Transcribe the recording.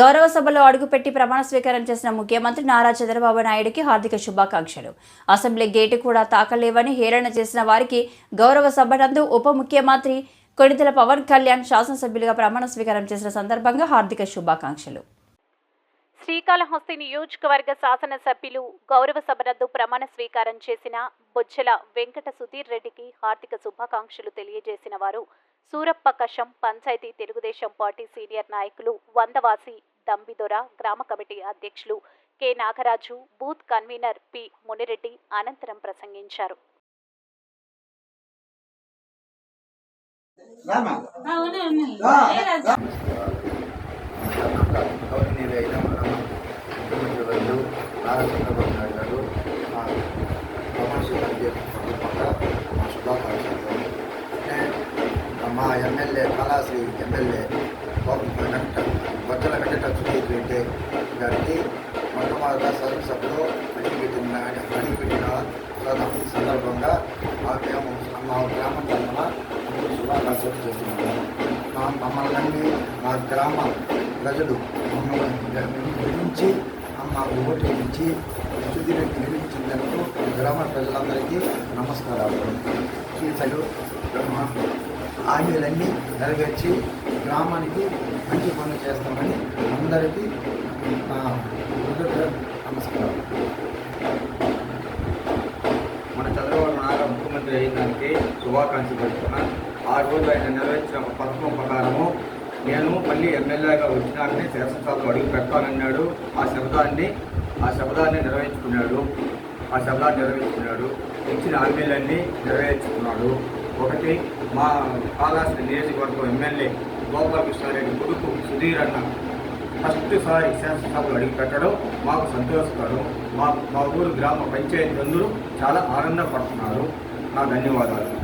గౌరవ సభలో అడుగుపెట్టి ప్రమాణ స్వీకారం చేసిన ముఖ్యమంత్రి నారా చంద్రబాబు నాయుడుకి హార్దిక శుభాకాంక్షలు. అసెంబ్లీ గేటు కూడా తాకలేవని హేళన చేసిన వారికి గౌరవ సభ నందు ఉప ముఖ్యమంత్రి కొడితల పవన్ కళ్యాణ్ శాసనసభ్యులుగా ప్రమాణ స్వీకారం చేసిన సందర్భంగా హార్దిక శుభాకాంక్షలు. శ్రీకాళహస్తి నియోజకవర్గ శాసనసభ్యులు గౌరవ సభనందు ప్రమాణ స్వీకారం చేసిన బొజ్జల వెంకట సుధీర్ రెడ్డికి హార్దిక శుభాకాంక్షలు తెలియజేసిన వారు సూరప్ప కషం పంచాయతీ తెలుగుదేశం పార్టీ సీనియర్ నాయకులు వందవాసి దంబిదొర గ్రామ కమిటీ అధ్యక్షులు K Nagaraju booth convener P Munireddy అనంతరం ప్రసంగించారు. రామా గౌరవనీయులైన మన ముఖ్యమంత్రి వర్యులు నారా చంద్రబాబు నాయుడు గారు మా ప్రమాణ మా శుభాకాంక్షలు మా ఎమ్మెల్యే కళాశ్రీ ఎమ్మెల్యే బొజ్జల వెంకట సుధీర్ రెడ్డి గారికి మొట్టమొదట శాసనసభలో అడిగిపెట్టిన అడిగిపెట్టిన సందర్భంగా మా మేము మా గ్రామం తరఫున శుభాకాంక్షలు చేస్తున్నాము మమ్మల్ని మా గ్రామ ప్రజలు మమ్మల్ని గురించి మాకు ఓటు ఇచ్చి సుధీరెడ్డి నిర్మించినందుకు గ్రామ ప్రజలందరికీ నమస్కారాలు. సీసలు హామీలన్నీ నెరవేర్చి గ్రామానికి మంచి పనులు చేస్తామని అందరికీ నమస్కారం మన చంద్రబాబు నాయుడు ముఖ్యమంత్రి అయినానికి శుభాకాంక్షలు పెడుతున్నా ఆ రోజు ఆయన నెరవేర్చిన ఒక పథకం ప్రకారము నేను మళ్ళీ ఎమ్మెల్యేగా వచ్చినాకనే శాసనసభలో అడుగు పెట్టాలన్నాడు. ఆ శబ్దాన్ని ఆ శబ్దాన్ని నెరవేర్చుకున్నాడు. ఆ శబ్దాన్ని నెరవేర్చుకున్నాడు. ఇచ్చిన హామీలన్నీ నెరవేర్చుకున్నాడు. ఒకటి మా కాళాస్తి నియోజకవర్గం ఎమ్మెల్యే గోపాలకృష్ణారెడ్డి కొడుకు సుధీర్ అన్న ఫస్ట్ సారి శాసనసభలో అడిగి పెట్టడం మాకు సంతోషకరం. మా మా ఊరు గ్రామ పంచాయతీ అందరూ చాలా ఆనందపడుతున్నారు. నా ధన్యవాదాలు.